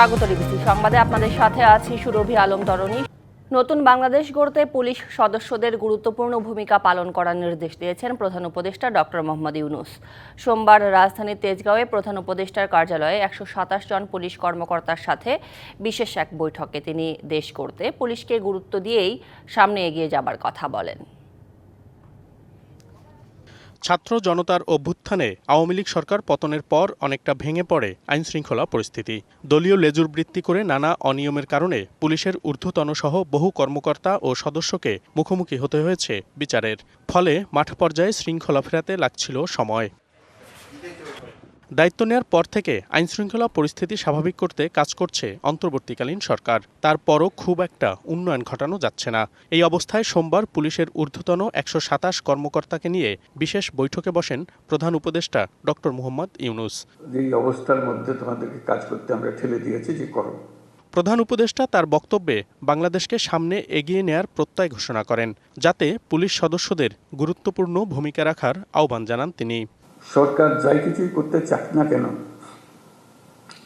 স্বাগত ডিবিসি সংবাদে আপনাদের সাথে আছি সুরভি আলম তরণী। নতুন বাংলাদেশ গড়তে পুলিশ সদস্যদের গুরুত্বপূর্ণ ভূমিকা পালন করার নির্দেশ দিয়েছেন প্রধান উপদেষ্টা ডক্টর মোহাম্মদ ইউনুস। সোমবার রাজধানীর তেজগাঁওয়ে প্রধান উপদেষ্টার কার্যালয়ে একশো সাতাশ জন পুলিশ কর্মকর্তার সাথে বিশেষ এক বৈঠকে তিনি দেশ গড়তে পুলিশকে গুরুত্ব দিয়েই সামনে এগিয়ে যাবার কথা বলেন। ছাত্র জনতার অভ্যুত্থানে আওয়ামী লীগ সরকার পতনের পর অনেকটা ভেঙে পড়ে আইনশৃঙ্খলা পরিস্থিতি। দলীয় লেজুর বৃত্তি করে নানা অনিয়মের কারণে পুলিশের ঊর্ধ্বতন সহ বহু কর্মকর্তা ও সদস্যকে মুখোমুখি হতে হয়েছে বিচারের। ফলে মাঠ পর্যায়ে শৃঙ্খলা ফেরাতে লাগছিল সময়। দায়িত্ব নেওয়ার পর থেকে আইনশৃঙ্খলা পরিস্থিতি স্বাভাবিক করতে কাজ করছে অন্তর্বর্তীকালীন সরকার। তারপরও খুব একটা উন্নয়ন ঘটানো যাচ্ছে না। এই অবস্থায় সোমবার পুলিশের ঊর্ধ্বতন একশো সাতাশ কর্মকর্তাকে নিয়ে বিশেষ বৈঠকে বসেন প্রধান উপদেষ্টা ডক্টর মোহাম্মদ ইউনুস। যে অবস্থার মধ্যে তোমাদেরকে কাজ করতে আমরা ঠেলে দিয়েছি যে করো। প্রধান উপদেষ্টা তার বক্তব্যে বাংলাদেশকে সামনে এগিয়ে নেয়ার প্রত্যয় ঘোষণা করেন যাতে পুলিশ সদস্যদের গুরুত্বপূর্ণ ভূমিকা রাখার আহ্বান জানান তিনি। সরকার যাই কিছুই করতে চাক না কেন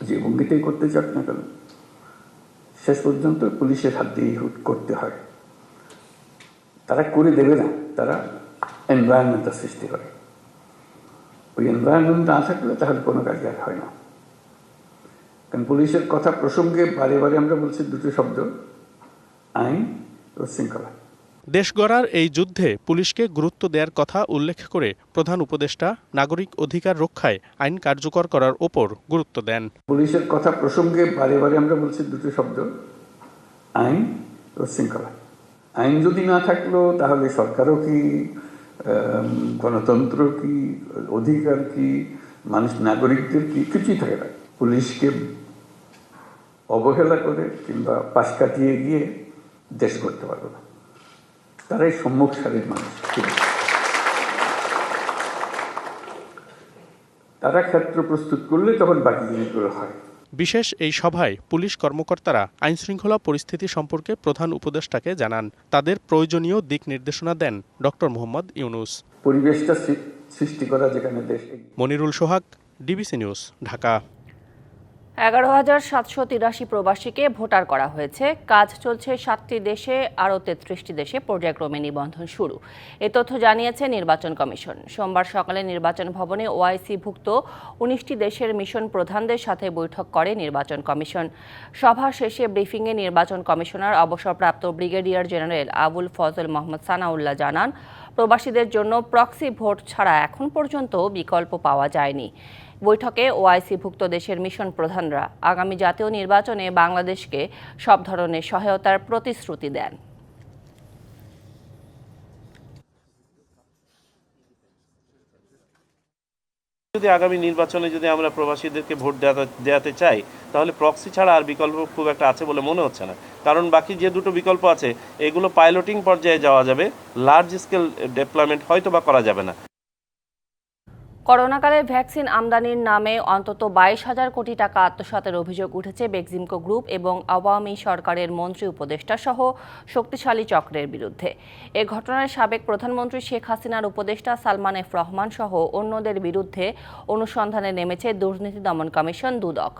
যে ভঙ্গিতেই করতে চাক না কেন, শেষ পর্যন্ত পুলিশের হাত দিয়ে করতে হয়। তারা করে দেবে না, তারা এনভায়রনমেন্টটা সৃষ্টি করে। ওই এনভায়রনমেন্ট না থাকলে তাহলে কোনো কাজ আর হয় না। কারণ পুলিশের কথা প্রসঙ্গে বারে বারে আমরা বলছি দুটো শব্দ, আইন ও শৃঙ্খলা। দেশ গড়ার এই যুদ্ধে পুলিশকে গুরুত্ব দেওয়ার কথা উল্লেখ করে প্রধান উপদেষ্টা নাগরিক অধিকার রক্ষায় আইন কার্যকর করার ওপর গুরুত্ব দেন। পুলিশের কথা প্রসঙ্গে বারে বারে আমরা বলছি দুটো শব্দ, আইন ও শৃঙ্খলা। আইন যদি না থাকল, তাহলে সরকারও কি গণতন্ত্র কি, অধিকার কি, মানুষ, নাগরিকদের কি, কিছুই থাকে না। পুলিশকে অবহেলা করে কিংবা পাশ কাটিয়ে গিয়ে দেশ করতে পারবে না। তারাই সম্মুখ সারির মানুষ তারা ক্ষেত্র প্রস্তুত করলে তখন বাকি জিনিসগুলো হয়। বিশেষ এই সভায় পুলিশ কর্মকর্তারা আইনশৃঙ্খলা পরিস্থিতি সম্পর্কে প্রধান উপদেষ্টাকে জানান। তাদের প্রয়োজনীয় দিক নির্দেশনা দেন ডক্টর মোহাম্মদ ইউনুস। পরিবেশটা সৃষ্টি করা যেখানে দেশ মনিরুল সোহাগ ডিবিসি নিউজ ঢাকা। এগারো হাজার সাতশো তিরাশি প্রবাসীকে ভোটার করা হয়েছে। কাজ চলছে সাতটি দেশে, আরও তেত্রিশটি দেশে পর্যায়ক্রমে নিবন্ধন শুরু। এ তথ্য জানিয়েছে নির্বাচন কমিশন। সোমবার সকালে নির্বাচন ভবনে ওআইসিভুক্ত উনিশটি দেশের মিশন প্রধানদের সাথে বৈঠক করে নির্বাচন কমিশন। সভা শেষে ব্রিফিংয়ে নির্বাচন কমিশনার, অবসরপ্রাপ্ত ব্রিগেডিয়ার জেনারেল আবুল ফজল মোহাম্মদ সানাউল্লাহ জানান, প্রবাসীদের জন্য প্রক্সি ভোট ছাড়া এখন পর্যন্ত বিকল্প পাওয়া যায়নি। বৈঠকে ওআইসিভুক্ত দেশের মিশন প্রধানরা আগামী জাতীয় নির্বাচনে বাংলাদেশকে সব ধরনের সহায়তার প্রতিশ্রুতি দেন। যদি আগামী নির্বাচনে যদি আমরা প্রবাসীদেরকে ভোট দেওয়াতে চাই, তাহলে প্রক্সি ছাড়া আর বিকল্প খুব একটা আছে বলে মনে হচ্ছে না। কারণ বাকি যে দুটো বিকল্প আছে, এগুলো পাইলটিং পর্যায়ে যাওয়া যাবে লার্জ স্কেল ডেভেলপমেন্ট হয়তো বা করা যাবে না। করোনাকালে ভ্যাকসিন আমদানির নামে অন্তত বাইশ হাজার কোটি টাকা আত্মসাতের অভিযোগ উঠেছে বেক্সিমকো গ্রুপ এবং আওয়ামী সরকারের মন্ত্রী উপদেষ্টা সহ শক্তিশালী চক্রের বিরুদ্ধে। এ ঘটনায় সাবেক প্রধানমন্ত্রী শেখ হাসিনার উপদেষ্টা সালমান এফ রহমান সহ অন্যদের বিরুদ্ধে অনুসন্ধানে নেমেছে দুর্নীতি দমন কমিশন দুদক।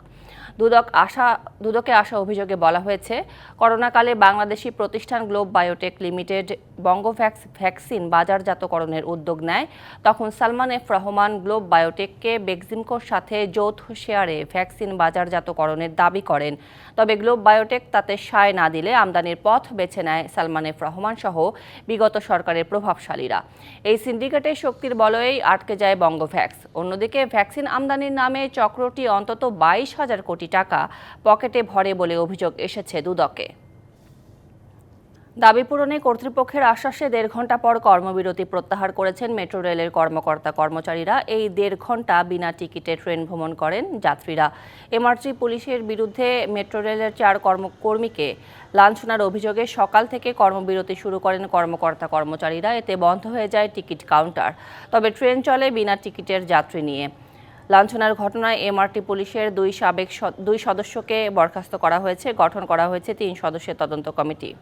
দুদক আশা, দুদকে আসা অভিযোগে বলা হয়েছে, করোনাকালে বাংলাদেশি প্রতিষ্ঠান globe biotech limited Bangavax, vaccine বাজারজাতকরণের উদ্যোগ নেয়। তখন সালমান এফ রহমান গ্লোব বায়োটেককে বেক্সিমকোর সাথে যৌথ শেয়ারে ভ্যাকসিন বাজারজাতকরণের দাবি করেন। তবে গ্লোব বায়োটেক তাতে সায় না দিলে আমদানির পথ বেছে নেয় সালমান এফ রহমান সহ বিগত সরকারের প্রভাবশালীরা। এই সিন্ডিকেটের শক্তির বলয়েই আটকে যায় বঙ্গভ্যাক্স। অন্যদিকে ভ্যাকসিন আমদানির নামে চক্রটি অন্তত বাইশ হাজার কোটি টাকা পকেটে ভরে বলে অভিযোগ এসেছে দুদকে। দাবি পূরণে কর্তৃপক্ষের আশ্বাসে দেড় ঘণ্টা পর কর্মবিরতি প্রত্যাহার করেছেন মেট্রো রেলের কর্মকর্তা কর্মচারীরা। এই দেড় ঘণ্টা বিনা টিকিটে ট্রেন ভ্রমণ করেন যাত্রীরা। এমআরসি পুলিশের বিরুদ্ধে মেট্রো রেলের চার কর্মকর্মীকে লাঞ্ছনার অভিযোগে সকাল থেকে কর্মবিরতি শুরু করেন কর্মকর্তা কর্মচারীরা। এতে বন্ধ হয়ে যায় টিকিট কাউন্টার। তবে ট্রেন চলে বিনা টিকিটের যাত্রী নিয়ে। লাঞ্ছনার ঘটনায় এমআরটি পুলিশের দুই সাবেক দুই সদস্যকে বরখাস্ত করা হয়েছে। গঠন করা হয়েছে তিন সদস্যের তদন্ত কমিটি।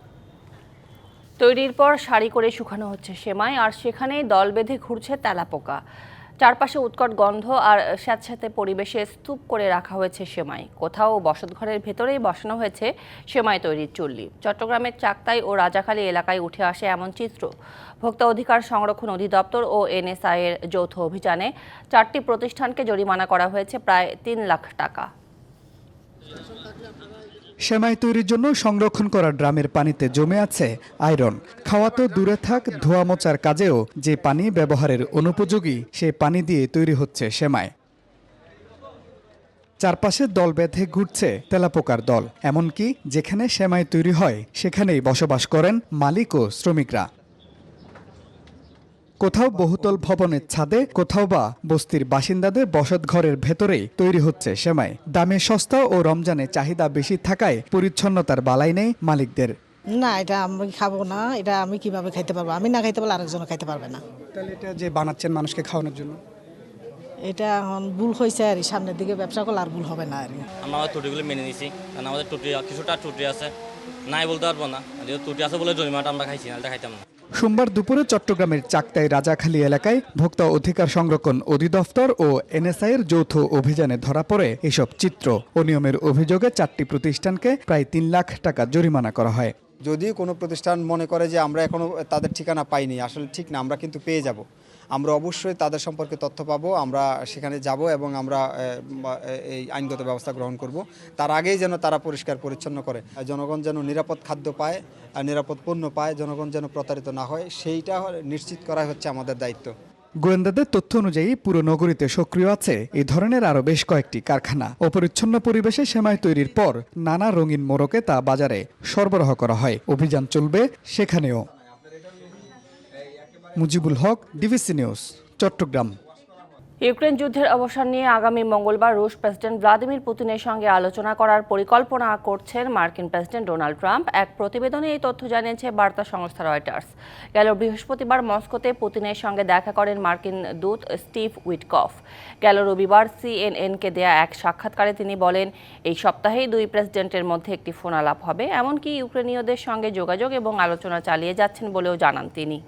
তৈরির পর সারি করে শুকানো হচ্ছে সেমাই, আর সেখানেই দল বেঁধে ঘুরছে তেলাপোকা। চারপাশে উৎকট গন্ধ আর স্যাঁতস্যাঁতে পরিবেশে স্তূপ করে রাখা হয়েছে সেমাই। কোথাও বসতঘরের ভেতরেই বসানো হয়েছে সেমাই তৈরির চুল্লি। চট্টগ্রামের চাকতাই ও রাজাখালী এলাকায় উঠে আসে এমন চিত্র। ভোক্তা অধিকার সংরক্ষণ অধিদপ্তর ও এনএসআই এর যৌথ অভিযানে চারটি প্রতিষ্ঠানকে জরিমানা করা হয়েছে প্রায় তিন লাখ টাকা। সেমাই তৈরির জন্য সংরক্ষণ করা ড্রামের পানিতে জমে আছে আয়রন। খাওয়া তো দূরে থাক, ধোয়া মোচার কাজেও যে পানি ব্যবহারের অনুপযোগী, সে পানি দিয়ে তৈরি হচ্ছে সেমাই। চারপাশে দল বেঁধে ঘুরছে তেলাপোকার দল। এমনকি যেখানে সেমাই তৈরি হয়, সেখানেই বসবাস করেন মালিক ও শ্রমিকরা। কোথাও বহুতল ভবনের ছাদে কোথাও বা বস্তির বাসিন্দাদের বসত ঘরের ভেতরেই তৈরি হচ্ছে সেমাই। দামে সস্তা ও রমজানে চাহিদা বেশি থাকায় পরিচ্ছন্নতার বালাই নেই মালিকদের। না এটা আমি খাব না এটা আমি কীভাবে খাইতে পারব? আমি না খাইতে পারলে আরেকজন খাইতে পারবে না। তাহলে এটা যে বানাচ্ছেন মানুষকে খাওয়ানোর জন্য? এটা এখন ভুল হয়েছে আর কি, সামনের দিকে ব্যবসা করলে আর ভুল হবে না আর কি। আমরা আমাদের ত্রুটিগুলো মেনে নিছি কারণ আমাদের ত্রুটি কিছুটা ত্রুটি আছে। নাই বলতে পারব না ত্রুটি আছে বলে জরিমানাটা আমরা খাইছি নাহলে খাইতাম না। সোমবার দুপুরে চট্টগ্রামের চাকতাই রাজাখালী এলাকায় ভোক্তা অধিকার সংরক্ষণ অধিদপ্তর ও এনএসআই এর যৌথ অভিযানে ধরা পড়ে এসব চিত্র। অনিয়মের অভিযোগে চারটি প্রতিষ্ঠানকে প্রায় তিন লাখ টাকা জরিমানা করা হয়। যদি কোনো প্রতিষ্ঠান মনে করে যে আমরা এখনও তাদের ঠিকানা পাইনি, আসলে ঠিক না, আমরা কিন্তু পেয়ে যাব। আমরা অবশ্যই তাদের সম্পর্কে তথ্য পাবো, আমরা সেখানে যাব এবং আমরা এই আইনগত ব্যবস্থা গ্রহণ করব। তার আগেই যেন তারা পরিষ্কার পরিচ্ছন্ন করে। জনগণ যেন নিরাপদ খাদ্য পায় আর নিরাপদ পণ্য পায়, জনগণ যেন প্রতারিত না হয়, সেইটা নিশ্চিত করাই হচ্ছে আমাদের দায়িত্ব। গোয়েন্দাদের তথ্য অনুযায়ী পুরো নগরীতে সক্রিয় আছে। এই ধরনের আরও বেশ কয়েকটি কারখানা। অপরিচ্ছন্ন পরিবেশে সেমাই তৈরির পর নানা রঙিন মোড়কে তা বাজারে সরবরাহ করা হয়। অভিযান চলবে সেখানেও। Mujibul Haque DBC news, Chattogram. Ukraine যুদ্ধের অবসান নিয়ে আগামী মঙ্গলবার রুশ প্রেসিডেন্ট ভ্লাদিমির পুতিনের সঙ্গে আলোচনা করার পরিকল্পনা করছেন মার্কিন প্রেসিডেন্ট ডোনাল্ড ট্রাম্প। এক প্রতিবেদনে এই তথ্য জানিয়েছে বার্তা সংস্থা রয়টার্স। গেল বৃহস্পতিবার মস্কোতে পুতিনের সঙ্গে দেখা করেন মার্কিন দূত স্টিভ উইটকফ। গেল রবিবার সিএনএনকে দেয়া এক সাক্ষাৎকারে তিনি বলেন, এই সপ্তাহেই দুই প্রেসিডেন্টের মধ্যে একটি ফোন আলাপ হবে। এমনকি ইউক্রেনীয়দের সঙ্গে যোগাযোগ এবং আলোচনা চালিয়ে যাচ্ছেন বলেও জানান তিনি।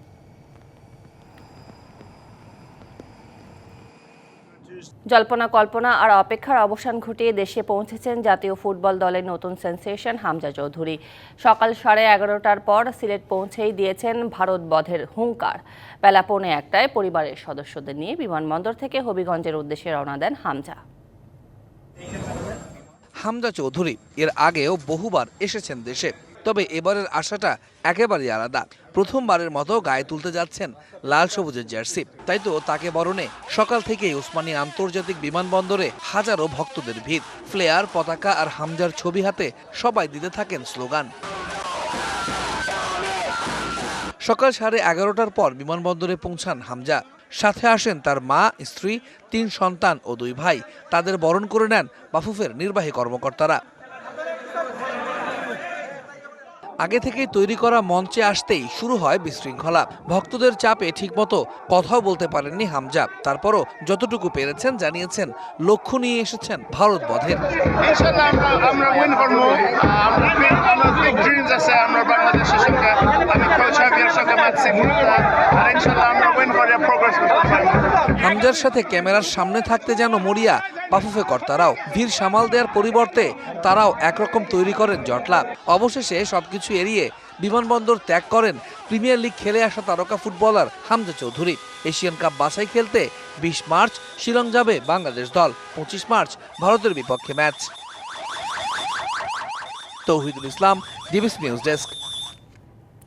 জল্পনা কল্পনা আর অপেক্ষার অবসান ঘটিয়ে দেশে পৌঁছেছেন জাতীয় ফুটবল দলের নতুন সেন্সেশন হামজা চৌধুরী। সকাল সাড়ে এগারোটার পর সিলেট পৌঁছেই দিয়েছেন ভারত বধের হুঙ্কার। বেলা পৌনে একটায় পরিবারের সদস্যদের নিয়ে বিমানবন্দর থেকে হবিগঞ্জের উদ্দেশ্যে রওনা দেন হামজা। হামজা চৌধুরী এর আগেও বহুবার এসেছেন দেশে তবে এবারের আশাটা একেবারেই আলাদা। প্রথমবারের মতো গায়ে তুলতে যাচ্ছেন লাল সবুজের জার্সি। তাই তো তাকে বরণে সকাল থেকেই উসমানী আন্তর্জাতিক বিমানবন্দরে হাজারো ভক্তদের ভিড়। ফ্লেয়ার, পতাকা আর হামজার ছবি হাতে সবাই দিতে থাকেন স্লোগান। সকাল সাড়ে এগারোটার পর বিমানবন্দরে পৌঁছান হামজা। সাথে আসেন তার মা, স্ত্রী, তিন সন্তান ও দুই ভাই। তাদের বরণ করে নেন বাফুফের নির্বাহী কর্মকর্তারা। আগে থেকেই তৈরি করা মঞ্চে আসতেই শুরু হয় বিশৃঙ্খলা। ভক্তদের চাপে ঠিকমতো কথাও বলতে পারেননি হামজা। তারপরও যতটুকু পেরেছেন জানিয়েছেন, লক্ষ্য নিয়ে এসেছেন ভারত বধের। আমরা হামজার সাথে ক্যামেরার সামনে থাকতে যেন মরিয়া, বাফুফে কর্তারাও। ভিড় সামাল দেওয়ার পরিবর্তে তারাও একরকম তৈরি করেন জটলা। অবশেষে সবকিছু এড়িয়ে বিমানবন্দর ত্যাগ করেন প্রিমিয়ার লিগ খেলে আসা তারকা footballer Hamza Chowdhury. Asian cup বাছাই খেলতে বিশ মার্চ শিলং যাবে বাংলাদেশ দল, পঁচিশ মার্চ ভারতের বিপক্ষে match. Tauhidul Islam, DBC news desk.